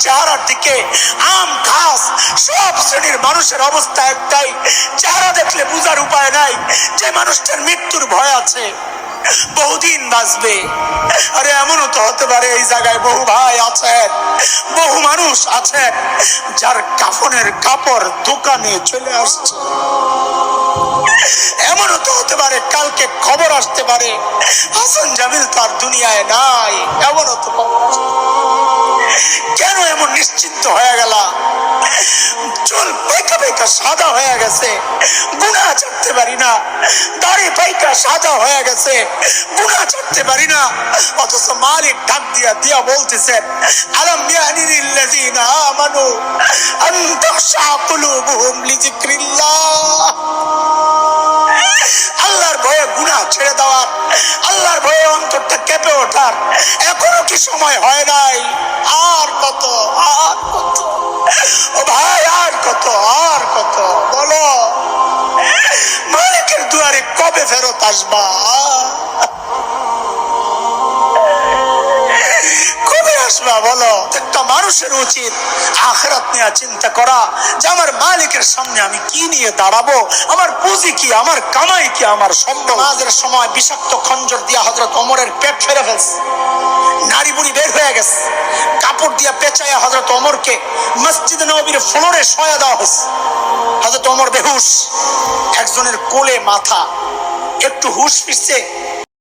চেহারার দিকে, আম, ঘাস, সব শ্রেণির মানুষের অবস্থা একটাই। চেহারা দেখলে বুঝার উপায় নাই যে মানুষটার মৃত্যুর ভয় আছে। বহুদিন বাঁচবে। আরে এমনও তো হতে পারে এই জায়গায় বহু ভাই আছেন, বহু মানুষ আছেন, যার কাফনের কাপড় দোকানে চলে আসছে। এমনও তো হতে পারে কালকে খবর আসতে পারে। হাসান জামিল তার দুনিয়ায় নাই এমনও নিশ্চিন্ত হয়ে গেল চুল পাইকা পাইকা সাদা হয়ে গেছে। গুণা ছাড়তে পারি না। দাড়ি পাইকা সাদা হয়ে গেছে। গুণা ছাড়তে পারি না। অথচ মালিক ডাক দিয়া দিয়া বলতেছেন, আলম ইয়ানিল্লাযীনা আমানু আন তাখশা কুলুবুহুম লিযিকরিল্লাহ। আল্লাহর ভয়ে গুনাহ ছেড়ে দেওয়ার, আল্লাহর ভয়ে অন্তরটা কেঁপে ওঠার এখনও কি সময় হয় নাই। মালিকের কবে ফেরত আসবা? কবে আসবা বলো? একটা মানুষের উচিত আখরাত নিয়ে চিন্তা করা যে আমার মালিকের সামনে আমি কি নিয়ে দাঁড়াবো? আমার পুঁজি কি? আমার কামাই কি? আমার সম্ভব নামাজের সময় বিষাক্ত খঞ্জর দিয়া হজরত অমরের পেট ফেরে ফেলছে। নারী বুড়ি বের হয়ে গেছে। কাপড় দিয়া পেঁচাইয়া হজরত অমরকে মসজিদ নবীর ফ্লোরে শোয়া দেওয়া হয়েছে। হজরত বেহুশ। একজনের কোলে মাথা একটু হুশ ফিরছে